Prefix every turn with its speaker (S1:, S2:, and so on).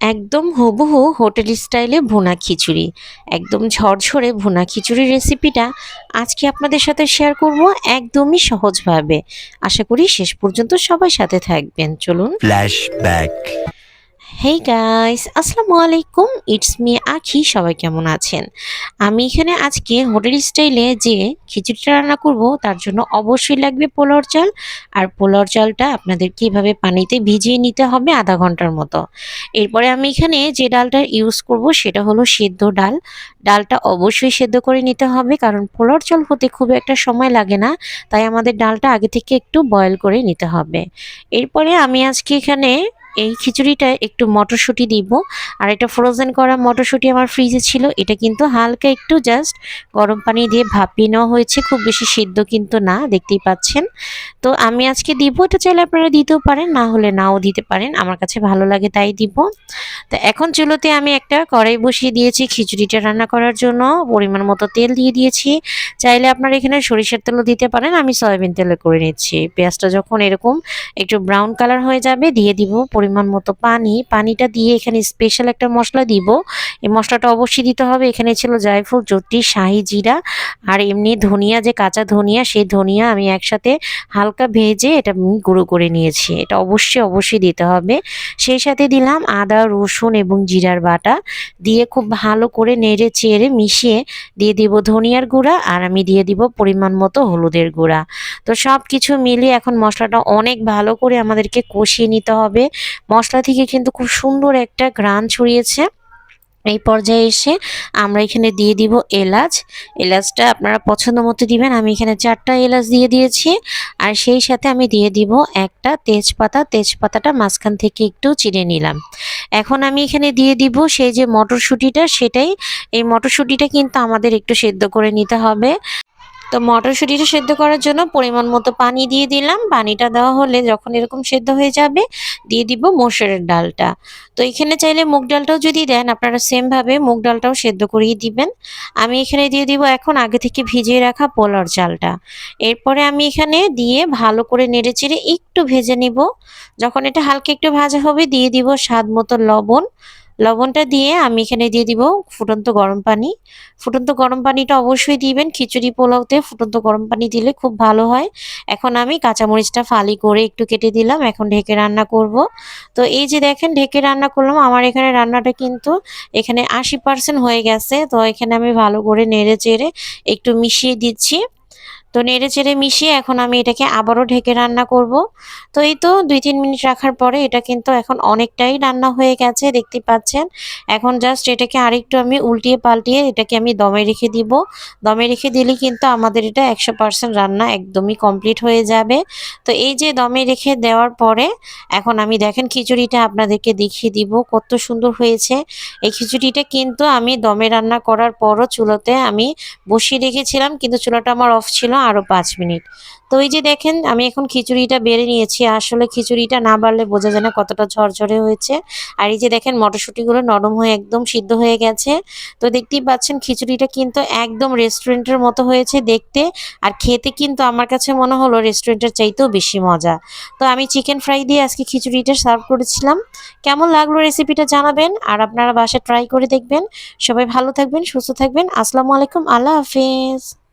S1: একদম হুবহু হোটেল স্টাইলে ভুনা খিচুড়ি। একদম ঝরঝরে ভুনা খিচুড়ির রেসিপিটা আজকে আপনাদের সাথে শেয়ার করব একদমই সহজভাবে। আশা করি শেষ পর্যন্ত সবাই সাথে থাকবেন। চলুন।
S2: Flashback.
S1: হেই গাইস আসসালামু আলাইকুম ইটস মি আখি সবাই কেমন আছেন? আমি এখানে আজকে হোটেল স্টাইলে যে খিচুড়িটা রান্না করব, তার জন্য অবশ্যই লাগবে পোলাওর চাল। আর পোলাওর চালটা আপনাদের কীভাবে পানিতে ভিজিয়ে নিতে হবে আধা ঘণ্টার মতো। এরপরে আমি এখানে যে ডালটা ইউজ করব, সেটা হলো সেদ্ধ ডাল। ডালটা অবশ্যই সেদ্ধ করে নিতে হবে, কারণ পোলাওর চাল হতে খুব একটা সময় লাগে না, তাই আমাদের ডালটা আগে থেকে একটু বয়েল করে নিতে হবে। এরপরে আমি আজকে এখানে এই খিচুড়িটা একটু মটরশুঁটি দিব। আর এটা ফ্রোজেন করা মটরশুঁটি আমার ফ্রিজে ছিল। এটা কিন্তু হালকা একটু জাস্ট গরম পানি দিয়ে ভাপিয়ে নেওয়া হয়েছে। খুব বেশি সিদ্ধ কিন্তু না, দেখতেই পাচ্ছেন। তো আমি আজকে দিব। এটা চাইলে আপনারা দিতেও পারেন, না হলে নাও দিতে পারেন। আমার কাছে ভালো লাগে তাই দিব। তো এখন চুলোতে আমি একটা কড়াই বসিয়ে দিয়েছি খিচুড়িটা রান্না করার জন্য। পরিমাণ মতো তেল দিয়ে দিয়েছি। চাইলে আপনারা এখানে সরিষার তেলও দিতে পারেন। আমি সয়াবিন তেলে করে নিচ্ছি। পেঁয়াজটা যখন এরকম একটু ব্রাউন কালার হয়ে যাবে, দিয়ে দিব পরিমাণ মতো পানি। পানিটা দিয়ে এখানে স্পেশাল একটা মশলা দিব। এই মশলাটা অবশ্যই দিতে হবে। এখানে ছিল জায়ফল জটি শাহি জিরা আর এমনি ধনিয়া, যে কাঁচা ধনিয়া, সেই ধনিয়া আমি একসাথে হালকা ভেজে এটা গুঁড়ো করে নিয়েছি। এটা অবশ্যই অবশ্যই দিতে হবে। সেই সাথে দিলাম আদা, রসুন এবং জিরার বাটা। দিয়ে খুব ভালো করে নেড়ে চেড়ে মিশিয়ে দিয়ে দিব ধনিয়ার গুঁড়া আর আমি দিয়ে দিব পরিমাণ মতো হলুদের গুঁড়া। তো সব কিছু মিলিয়ে এখন মশলাটা অনেক ভালো করে আমাদেরকে কষিয়ে নিতে হবে। মশলা থেকে কিন্তু খুব সুন্দর একটা ঘ্রাণ ছড়িয়েছে। এই পর্যায়ে এসে আমরা এখানে দিয়ে দিব এলাচ। এলাচটা আপনারা পছন্দ মতো দিবেন। আমি এখানে চারটা এলাচ দিয়ে দিয়েছি। আর সেই সাথে আমি দিয়ে দিব একটা তেজপাতা। তেজপাতাটা মাঝখান থেকে একটু চিড়ে নিলাম। এখন আমি এখানে দিয়ে দিব সেই যে মটরশুঁটিটা, সেটাই। এই মটরশুঁটিটা কিন্তু আমাদের একটু সেদ্ধ করে নিতে হবে। তো মটরশুঁটিটা সেদ্ধ করার জন্য পরিমাণ মতো পানি দিয়ে দিলাম। পানিটা দেওয়া হলে যখন এরকম সেদ্ধ হয়ে যাবে, দিয়ে দিব মসুরের ডালটা। তো এখানে চাইলে মুগ ডালটাও যদি দেন, আপনারা সেমভাবে মুগ ডালটাও সেদ্ধ করিয়ে দিবেন। আমি এখানে দিয়ে দিব এখন আগে থেকে ভিজিয়ে রাখা পোলার চালটা। এরপরে আমি এখানে দিয়ে ভালো করে নেড়ে চেড়ে একটু ভেজে নিব। যখন এটা হালকা একটু ভাজা হবে, দিয়ে দিব স্বাদ মতো লবণ। লবণটা দিয়ে আমি এখানে দিয়ে দিব ফুটন্ত গরম পানি। ফুটন্ত গরম পানিটা অবশ্যই দিবেন। খিচুড়ি পোলাওতে ফুটন্ত গরম পানি দিলে খুব ভালো হয়। এখন আমি কাঁচামরিচটা ফালি করে একটু কেটে দিলাম। এখন ঢেকে রান্না করব। তো এই যে দেখেন ঢেকে রান্না করলাম। আমার এখানে রান্নাটা কিন্তু এখানে আশি পার্সেন্ট হয়ে গেছে। তো এখানে আমি ভালো করে নেড়ে চেড়ে একটু মিশিয়ে দিচ্ছি। তো নেড়ে চেড়ে মিশিয়ে এখন আমি এটাকে আবারও ঢেকে রান্না করব। তো এই তো দুই তিন মিনিট রাখার পরে এটা কিন্তু এখন অনেকটাই রান্না হয়ে গেছে দেখতে পাচ্ছেন। এখন জাস্ট এটাকে আরেকটু আমি উল্টিয়ে পাল্টিয়ে এটাকে আমি দমে রেখে দিব। দমে রেখে দিলে কিন্তু আমাদের এটা একশো পার্সেন্ট রান্না একদমই কমপ্লিট হয়ে যাবে। তো এই যে দমে রেখে দেওয়ার পরে এখন আমি দেখেন খিচুড়িটা আপনাদেরকে দেখিয়ে দিব, কত সুন্দর হয়েছে। এই খিচুড়িটা কিন্তু আমি দমে রান্না করার পরও চুলোতে আমি বসিয়ে রেখেছিলাম, কিন্তু চুলাটা আমার অফ ছিল। আরও পাঁচ মিনিট। তো এই যে দেখেন, আমি এখন খিচুড়িটা বেড়ে নিয়েছি। আসলে খিচুড়িটা না বাড়লে বোঝা যায় না কতটা ঝরঝরে হয়েছে। আর এই যে দেখেন, মটরশুঁটিগুলো নরম হয়ে একদম সিদ্ধ হয়ে গেছে। তো দেখতেই পাচ্ছেন, খিচুড়িটা কিন্তু একদম রেস্টুরেন্টের মতো হয়েছে দেখতে। আর খেতে কিন্তু আমার কাছে মনে হলো রেস্টুরেন্টের চাইতেও বেশি মজা। তো আমি চিকেন ফ্রাই দিয়ে আজকে খিচুড়িটা সার্ভ করেছিলাম। কেমন লাগল রেসিপিটা জানাবেন? আর আপনারা বাসায় ট্রাই করে দেখবেন। সবাই ভালো থাকবেন, সুস্থ থাকবেন। আসসালামু আলাইকুম, আল্লাহ হাফেজ।